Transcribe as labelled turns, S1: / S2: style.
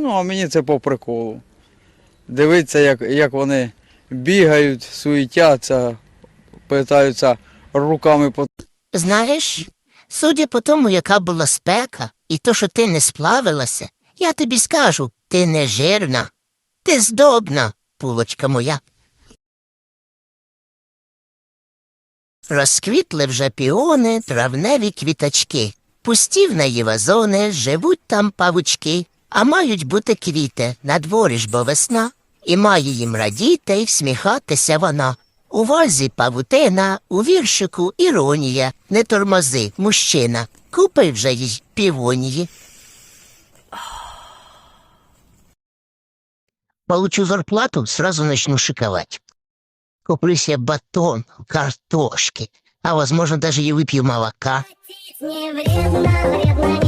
S1: Ну, а мені це по приколу. Дивитися, як, як вони бігають, суетяться, питаються руками по
S2: Знаєш, судя по тому, яка була спека, і то, що ти не сплавилася, я тобі скажу, ти не жирна, ти здобна, пулочка моя. Розквітли вже піони, травневі квіточки. Пусті в неї вазони, живуть там павучки, а мають бути квіти, на дворі ж бо весна, і має їм радіти й всміхатися вона. У вазі павутина, у віршику іронія, не тормози, мужчина. Купи вже їй півонії. Получу зарплату, сразу начну шиковать. Куплю себе батон, картошки, а, возможно, даже и выпью молока.
S3: Не вредно, вредно не